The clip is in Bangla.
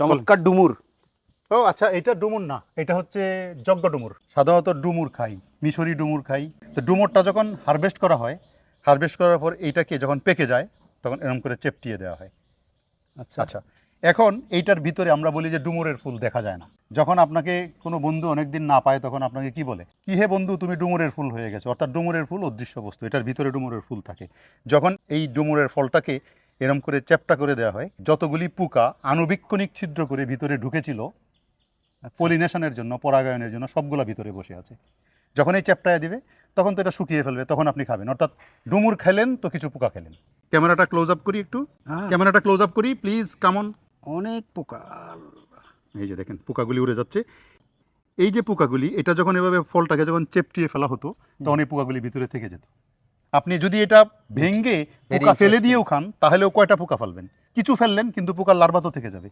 চমৎকার ডুমুর। ও আচ্ছা এটা ডুমুর না এটা হচ্ছে যজ্ঞ ডুমুর। সাধারণত ডুমুর খাই মিশরি ডুমুর খাই। তো ডুমুরটা যখন হারভেস্ট করা হয় হারভেস্ট করার পর এইটাকে যখন পেকে যায় তখন এরকম করে চেপটিয়ে দেওয়া হয়। আচ্ছা। আচ্ছা এখন এইটার ভিতরে আমরা বলি যে ডুমুরের ফুল দেখা যায় না। যখন আপনাকে কোনো বন্ধু অনেকদিন না পায় তখন আপনাকে কি বলে? কি হে বন্ধু তুমি ডুমুরের ফুল হয়ে গেছো। অর্থাৎ ডুমুরের ফুল অদৃশ্য বস্তু এটার ভিতরে ডুমুরের ফুল থাকে। যখন এই ডুমুরের ফলটাকে এরম করে চ্যাপটা করে দেওয়া হয়। যতগুলি পোকা আণুবীক্ষণিক ছিদ্র করে ভিতরে ঢুকেছিল আচ্ছা। পলিনেশনের জন্য পরাগায়নের জন্য সবগুলা ভিতরে বসে আছে। যখন এই চ্যাপটায় দিবে তখন তো এটা শুকিয়ে ফেলবে তখন আপনি খাবেন। অর্থাৎ ডুমুর খেলেন তো কিছু পোকা খেলেন। ক্যামেরাটা ক্লোজ আপ করি একটু। ক্যামেরাটা ক্লোজ আপ করি প্লিজ কামন অনেক পোকা। এই যে দেখেন পোকাগুলি উড়ে যাচ্ছে। এই যে পোকাগুলি এটা যখন এভাবে ফলটাকে যখন চেপটিয়ে ফেলা হতো তখন এই পোকাগুলি ভিতরে থেকে যেত। আপনি যদি এটা ভেঙে পোকা ফেলে দিয়েও খান তাহলেও কয়টা পোকা ফেলবেন? কিছু ফেললেন কিন্তু পোকার লার্ভা তো থেকে যাবে।